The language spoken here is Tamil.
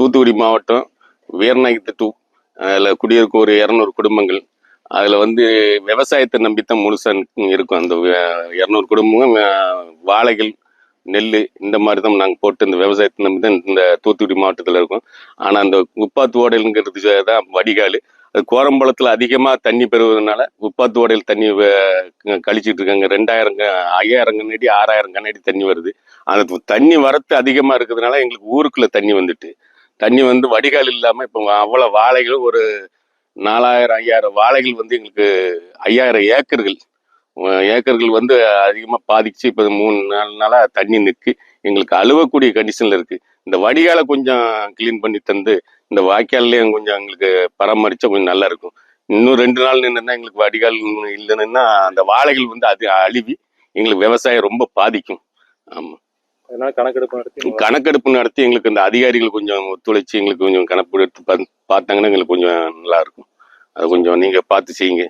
தூத்துக்குடி மாவட்டம் வீரநாயகத்து அதில் குடியிருக்கும் ஒரு இரநூறு குடும்பங்கள். அதில் வந்து விவசாயத்தை நம்பித்தான் முழுசாக இருக்கும். அந்த இரநூறு குடும்பம் வாழைகள் நெல் இந்த மாதிரி தான் நாங்கள் போட்டு இந்த விவசாயத்தை நம்பி தான் இந்த தூத்துக்குடி மாவட்டத்தில் இருக்கோம். ஆனால் அந்த உப்பாத்து ஓடைங்கிறது தான் வடிகால். அது கோரம்பலத்தில் அதிகமாக தண்ணி பெறுவதனால உப்பாத்து ஓடையில் தண்ணி கழிச்சிட்டு இருக்காங்க. ரெண்டாயிரம் ஐயாயிரம் கண்ணாடி ஆறாயிரம் கண்ணாடி தண்ணி வருது. அந்த தண்ணி வரத்து அதிகமாக இருக்கிறதுனால எங்களுக்கு ஊருக்குள்ளே தண்ணி வந்துட்டு தண்ணி வந்து வடிகால் இல்லாமல் இப்போ அவ்வளோ வாழைகளும் ஒரு நாலாயிரம் ஐயாயிரம் வாழைகள் வந்து எங்களுக்கு ஐயாயிரம் ஏக்கர்கள். ஏக்கர்கள் வந்து அதிகமாக பாதிச்சு இப்போ மூணு நாலு நாளாக தண்ணி நிற்கு எங்களுக்கு அழுவக்கூடிய கண்டிஷனில் இருக்குது இந்த வடிகாலை கொஞ்சம் க்ளீன் பண்ணி தந்து இந்த வாய்க்கால்லையும் கொஞ்சம் எங்களுக்கு பராமரித்தா கொஞ்சம் நல்லா இருக்கும். இன்னும் ரெண்டு நாள் நின்றுனா எங்களுக்கு வடிகால் இல்லைன்னா அந்த வாழைகள் வந்து அது அழுவி எங்களுக்கு விவசாயம் ரொம்ப பாதிக்கும். ஆமாம் அதனால கணக்கெடுப்பு நடத்தி கணக்கெடுப்பு நடத்தி எங்களுக்கு இந்த அதிகாரிகள் கொஞ்சம் ஒத்துழைச்சி எங்களுக்கு கொஞ்சம் கணக்கு எடுத்து பார்த்தாங்கன்னா எங்களுக்கு கொஞ்சம் நல்லா இருக்கும். அது கொஞ்சம் நீங்க பார்த்து செய்யுங்க.